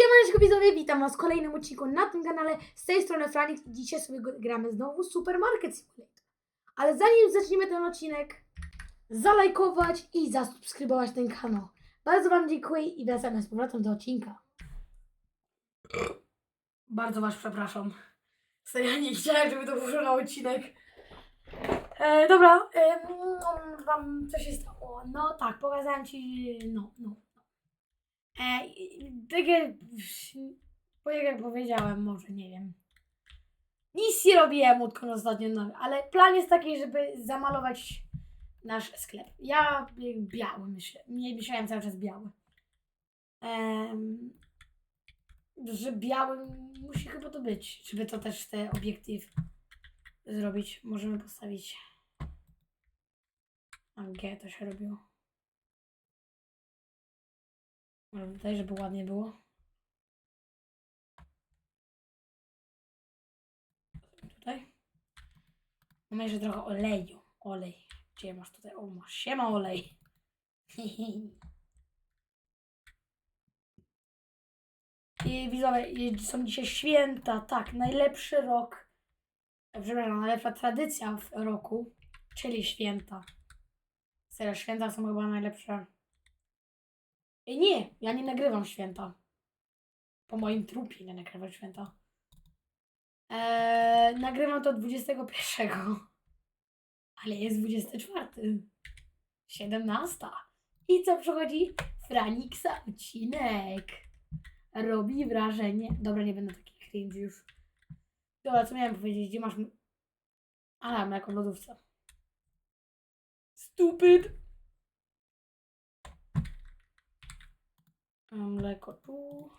Siemaneczko widzowie, witam was w kolejnym odcinku na tym kanale. Z tej strony Franix i dzisiaj sobie gramy znowu Supermarket Simulator. Ale zanim zaczniemy ten odcinek, zalajkować i zasubskrybować ten kanał. Bardzo wam dziękuję i wracamy z powrotem do odcinka. Bardzo was przepraszam. Serio nie chciałem, żeby to wyszło na odcinek. E, dobra, e, wam co się stało? No tak, pokazałem ci, no, no. E, tak jak, bo jak powiedziałem, może nie wiem. Nic nie robiłem odkąd ostatnio, no, ale plan jest taki, żeby zamalować nasz sklep. Ja biały myślę, nie myślałem cały czas biały. Em, że biały musi chyba to być, żeby to też te obiektyw zrobić. Możemy postawić. A G to się robiło. Może tutaj, żeby ładnie było. Tutaj. Mamy jeszcze trochę oleju. Olej. Gdzie masz tutaj? O, masz. Siema olej. I widzowie, są dzisiaj święta. Tak, najlepszy rok. Przepraszam, najlepsza tradycja w roku, czyli święta. Serio, święta są chyba najlepsze. Ej, nie, ja nie nagrywam święta. Po moim trupie nie nagrywam święta. Eee, nagrywam to 21. Ale jest 24. 17. I co przychodzi? Franiksa odcinek. Robi wrażenie. Dobra, nie będę taki cringe już. Dobra, co miałem powiedzieć? Gdzie masz... A, mleko w lodówce. Stupid. Mleko tu.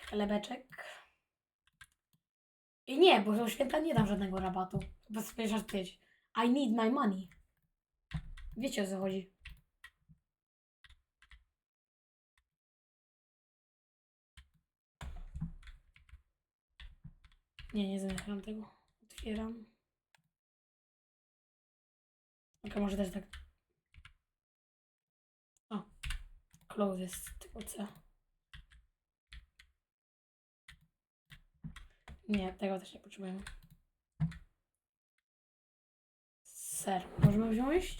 Chlebeczek. I nie, bo do święta nie dam żadnego rabatu. Bo sobie żartujesz. I need my money. Wiecie o co chodzi. Nie, nie zamykam tego. Otwieram. Ok, może też tak. O. Close jest tylko C. Nie, tego też nie potrzebujemy. Ser. Możemy wziąć?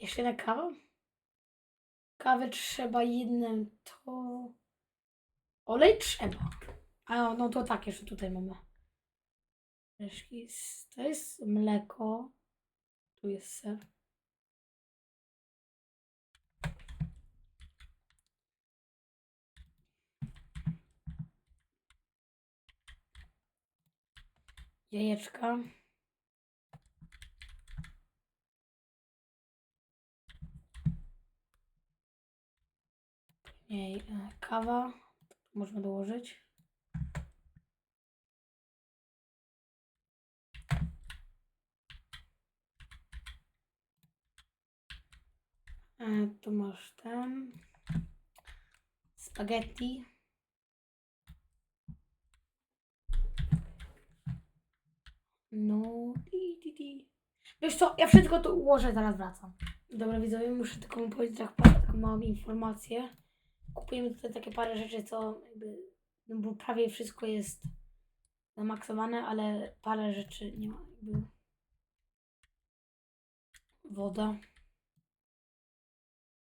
Jeszcze jedna kawa? Kawę trzeba jednym to... Olej trzeba. A no to tak, jeszcze tutaj mamy. Z- To jest mleko. Tu jest ser. Jajeczka. Później e, kawa. Można dołożyć. E, tu masz ten. Spaghetti. No, di, di, di. Wiesz co, ja wszystko tu ułożę, zaraz wracam. Dobra widzowie, muszę tylko mu powiedzieć tak, taką informację. Kupujemy tutaj takie parę rzeczy, co jakby, no bo prawie wszystko jest zamaksowane, ale parę rzeczy nie ma jakby. Woda.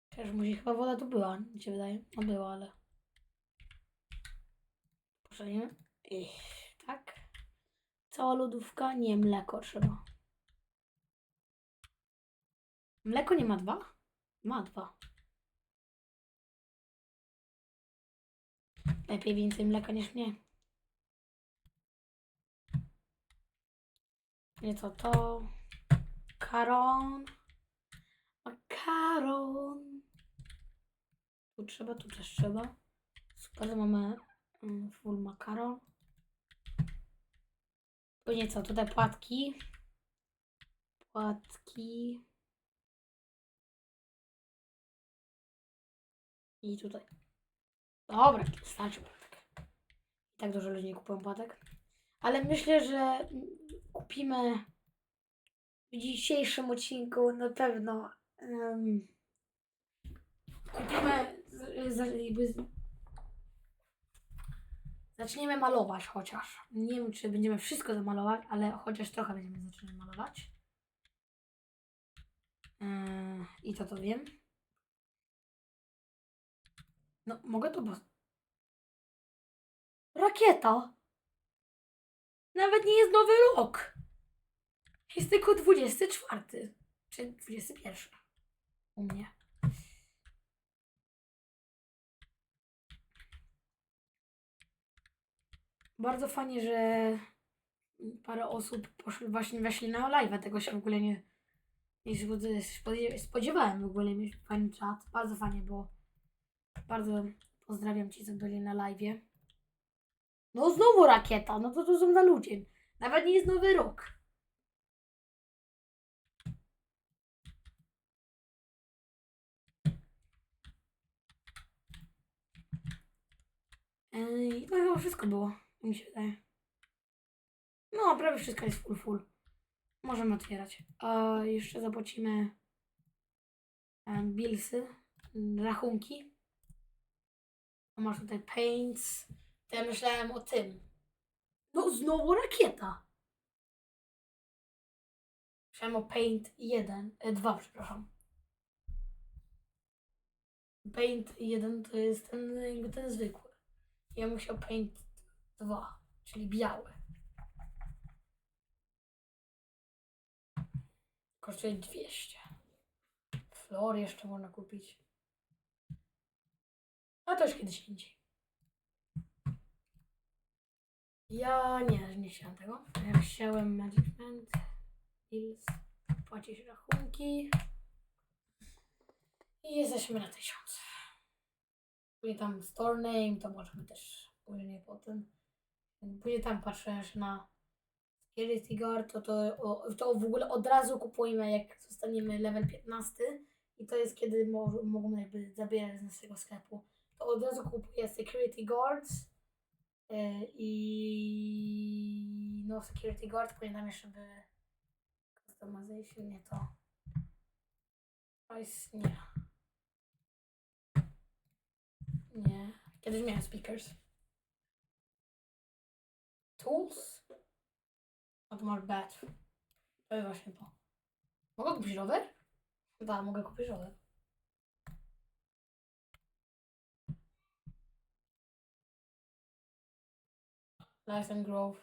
Też musi chyba woda tu była, mi się wydaje. No była, ale. Poszalimy. Tak. Cała lodówka? Nie, mleko trzeba. Mleko nie ma dwa? Ma dwa. Lepiej więcej mleka niż mnie. Nie to to. Karon. Makaron. Tu trzeba, tu też trzeba. Super, mamy mm, full makaron. Później co, tutaj płatki. Płatki. I tutaj. Dobra, starczy płatek. Tak dużo ludzi nie kupują płatek. Ale myślę, że kupimy w dzisiejszym odcinku na pewno em, kupimy jakby, za- jakby z- zaczniemy malować chociaż. Nie wiem, czy będziemy wszystko zamalować, ale chociaż trochę będziemy zaczynać malować. Yy, I to to wiem. No, mogę to bo... Rakieta! Nawet nie jest nowy rok! Jest tylko 24. Czy 21. U mnie. Bardzo fajnie, że parę osób poszło właśnie weszli na live. Tego się w ogóle nie, nie spodzie- spodziewałem w ogóle mieć fajny czat. Bardzo fajnie było. Bardzo pozdrawiam ci, co byli na live. No znowu rakieta, no to to są za ludzie. Nawet nie jest nowy rok. Ej, to chyba wszystko było, mi się wydaje. No, prawie wszystko jest full, full. Możemy otwierać. A jeszcze zapłacimy m, rachunki. Masz tutaj paints. Ja myślałem o tym. No, znowu rakieta. Myślałem o paint 1, e, 2, przepraszam. Paint 1 to jest ten, jakby ten zwykły. Ja chciał paint 2, czyli biały. Kosztuje 200. Flor jeszcze można kupić. A już kiedyś indziej. Ja nie, nie chciałem tego. Ja chciałem management, bills, płacić rachunki. I jesteśmy na tysiąc. Później tam store name, to możemy też później potem. Później tam patrzę jeszcze na security guard, to, to, to w ogóle od razu kupujemy jak zostaniemy level 15 i to jest kiedy mo- mogą jakby zabierać z naszego sklepu. To od razu kupuję security guards yy, i no security guard, później tam jeszcze by customization, nie to. Price, nie. Nie. Kiedyś miałem speakers. Tools? A tu masz bat. To jest właśnie to. Mogę kupić rower? Tak, mogę kupić rower. License growth.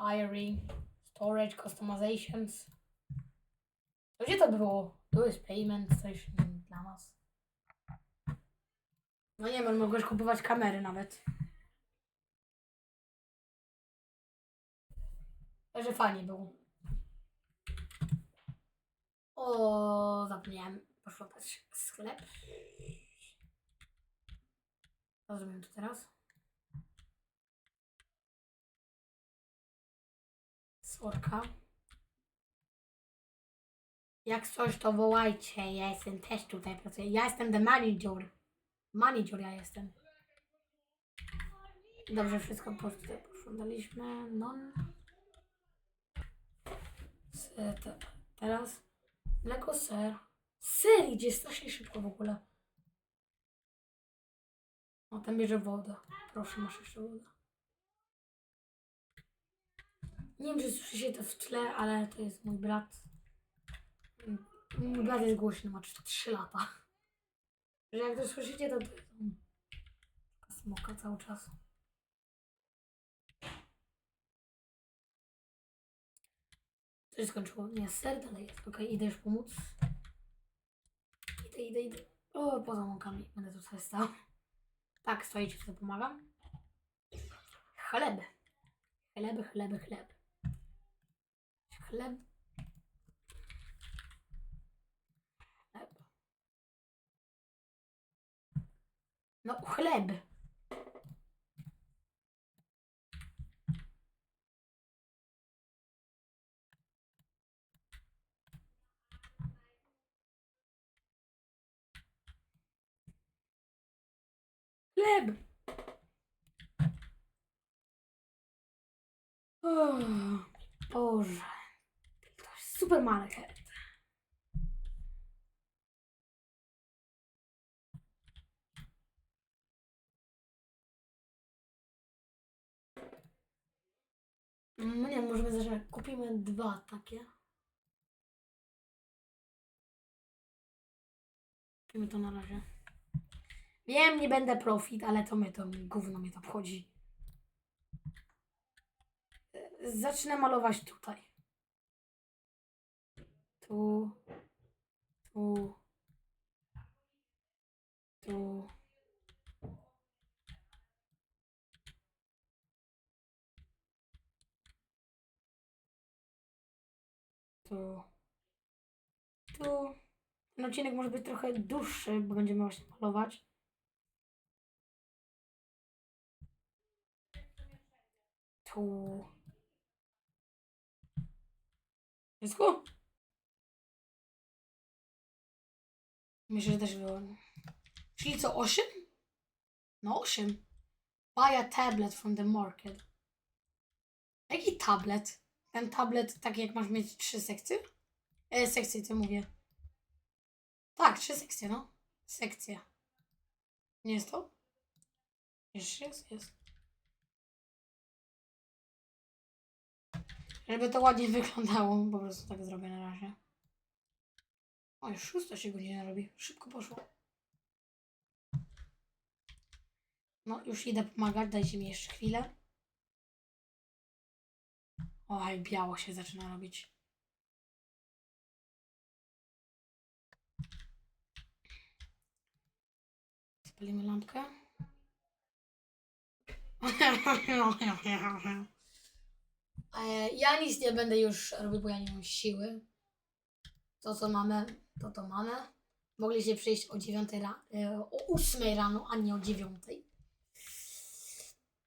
Hiring. Storage, customizations. To gdzie to było? Tu jest payment, coś dla nas. No nie wiem, mogłeś kupować kamery nawet. Także fajnie było. O, zapomniałem poszukać sklep. Co zrobimy tu teraz? Sorka. Jak coś, to wołajcie. Ja jestem też tutaj pracuję. Ja jestem the manager. Manager ja jestem. Dobrze, wszystko po tutaj poszukaliśmy. Non. Se- te- Teraz mleko, ser. Ser idzie strasznie szybko w ogóle. O, tam bierze wodę. Proszę, masz jeszcze wodę. Nie wiem, czy słyszycie to w tle, ale to jest mój brat. Mój brat jest głośny, ma 3 lata. Że jak to słyszycie, to to jest smoka cały czas. To się skończyło. Nie, ser dalej jest. Okej, idę już pomóc. Idę, idę, idę. O, poza mąkami. Będę tu sobie stał. Tak, stoicie, co pomagam. Chleb. Chleb, chleb, chleb. Chleb. Chleb. No, chleb. chleb. O, Boże. To jest. No nie, możemy zacząć. Kupimy dwa takie. Kupimy to na razie. Wiem, nie będę profit, ale to mnie to gówno mnie to obchodzi. Zacznę malować tutaj. Tu. Tu. Tu. Tu. Tu. Ten odcinek może być trochę dłuższy, bo będziemy właśnie malować. Tu. Wszystko? Myślę, że też było. Czyli co, 8? No 8. Buy a tablet from the market. Jaki tablet? Ten tablet, tak jak masz mieć trzy sekcje? E, sekcje, co mówię. Tak, trzy sekcje, no. Sekcje. Nie jest to? Jeszcze jest? Jest. Żeby to ładnie wyglądało, po prostu tak zrobię na razie. O, już szósta się godzina robi. Szybko poszło. No, już idę pomagać. Dajcie mi jeszcze chwilę. Oj, biało się zaczyna robić. Spalimy lampkę. E, Ja nic nie będę już robił, bo ja nie mam siły. To, co mamy, to to mamy. Mogliście przyjść o 9 ra- e, o 8 rano, a nie o 9.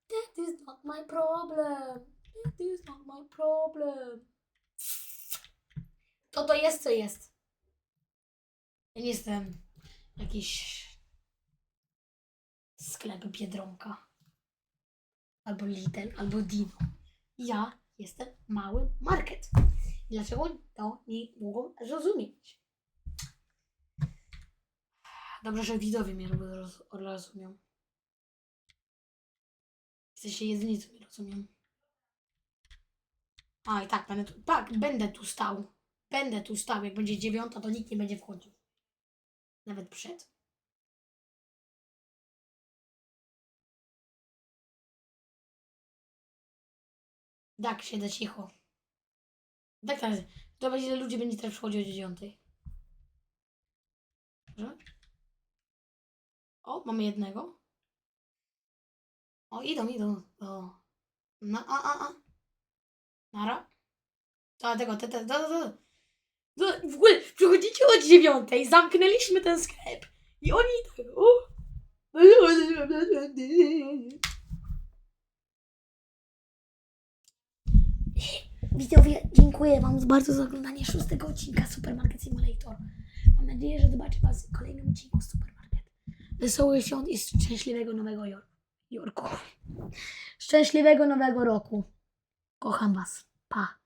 That is not my problem. That is not my problem. To to jest, co jest. Ja nie jestem jakiś sklep Biedronka. Albo Lidl, albo Dino. Ja jestem mały market. Dlaczego to nie mogą zrozumieć? Dobrze, że widzowie mnie roz- rozumią. Jesteście jedyni, co mnie rozumią. A i tak, będę tu, tak, będę tu stał. Będę tu stał. Jak będzie dziewiąta, to nikt nie będzie wchodził. Nawet przed. Tak, siedzę cicho. Tak, tak. Zobacz, ile ludzi będzie teraz przychodził o dziewiątej. Dobrze? O, mamy jednego. O, idą, idą. O. Na, a, a, a. Nara. To, tego, te, te, te, te, te. No, w ogóle przychodzicie o dziewiątej, zamknęliśmy ten sklep. I oni tak, o. Widzowie, dziękuję Wam bardzo za oglądanie szóstego odcinka Supermarket Simulator. Mam nadzieję, że zobaczę Was w kolejnym odcinku Supermarket. Wesołych świąt i szczęśliwego nowego Jor- Jorku. Szczęśliwego nowego roku. Kocham Was. Pa.